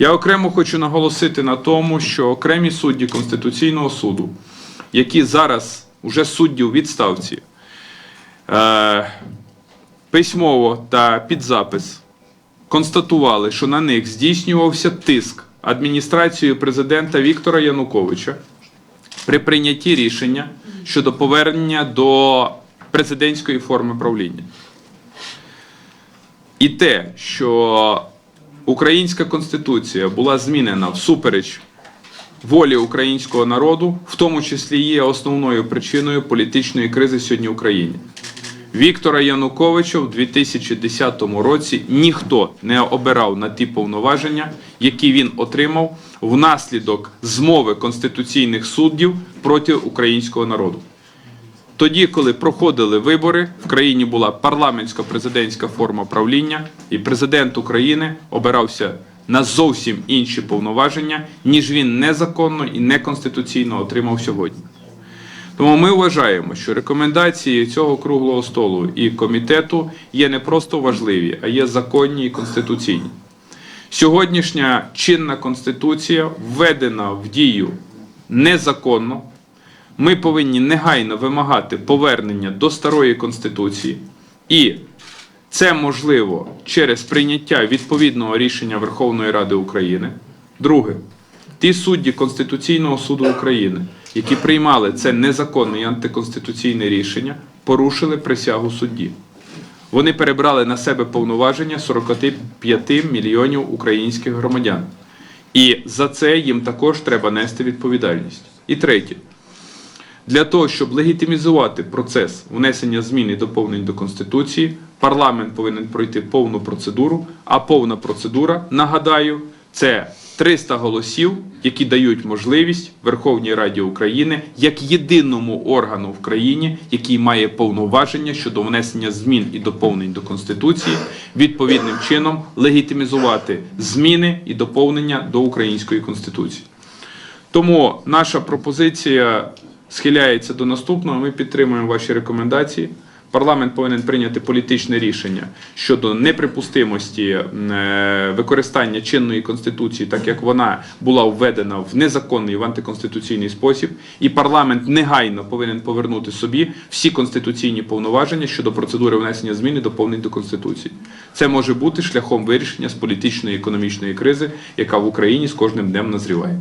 Я окремо хочу наголосити на тому, що окремі судді Конституційного суду, які зараз уже судді у відставці, е, письмово та під запис констатували, що на них здійснювався тиск адміністрацією президента Віктора Януковича при прийнятті рішення щодо повернення до президентської форми правління. І те, що українська конституція була змінена всупереч волі українського народу, в тому числі є основною причиною політичної кризи сьогодні в Україні. Віктора Януковича в 2010 році ніхто не обирав на ті повноваження, які він отримав внаслідок змови конституційних суддів проти українського народу. Тоді, коли проходили вибори, в країні була парламентська президентська форма правління, і президент України обирався на зовсім інші повноваження, ніж він незаконно і неконституційно отримав сьогодні. Тому ми вважаємо, що рекомендації цього круглого столу і комітету є не просто важливі, а є законні і конституційні. Сьогоднішня чинна конституція введена в дію незаконно. Ми повинні негайно вимагати повернення до старої конституції, і це можливо через прийняття відповідного рішення Верховної Ради України. Друге, ті судді Конституційного суду України, які приймали це незаконне і антиконституційне рішення, порушили присягу судді. Вони перебрали на себе повноваження 45 мільйонів українських громадян. І за це їм також треба нести відповідальність. І третє. Для того, щоб легітимізувати процес внесення змін і доповнень до Конституції, парламент повинен пройти повну процедуру. А повна процедура, нагадаю, це 300 голосів, які дають можливість Верховній Раді України як єдиному органу в країні, який має повноваження щодо внесення змін і доповнень до Конституції, відповідним чином легітимізувати зміни і доповнення до української конституції. Тому наша пропозиція схиляється до наступного. Ми підтримуємо ваші рекомендації. Парламент повинен прийняти політичне рішення щодо неприпустимості е, використання чинної конституції, так як вона була введена в незаконний в антиконституційний спосіб, і парламент негайно повинен повернути собі всі конституційні повноваження щодо процедури внесення змін і доповнень до конституції. Це може бути шляхом вирішення з політичної і економічної кризи, яка в Україні з кожним днем назріває.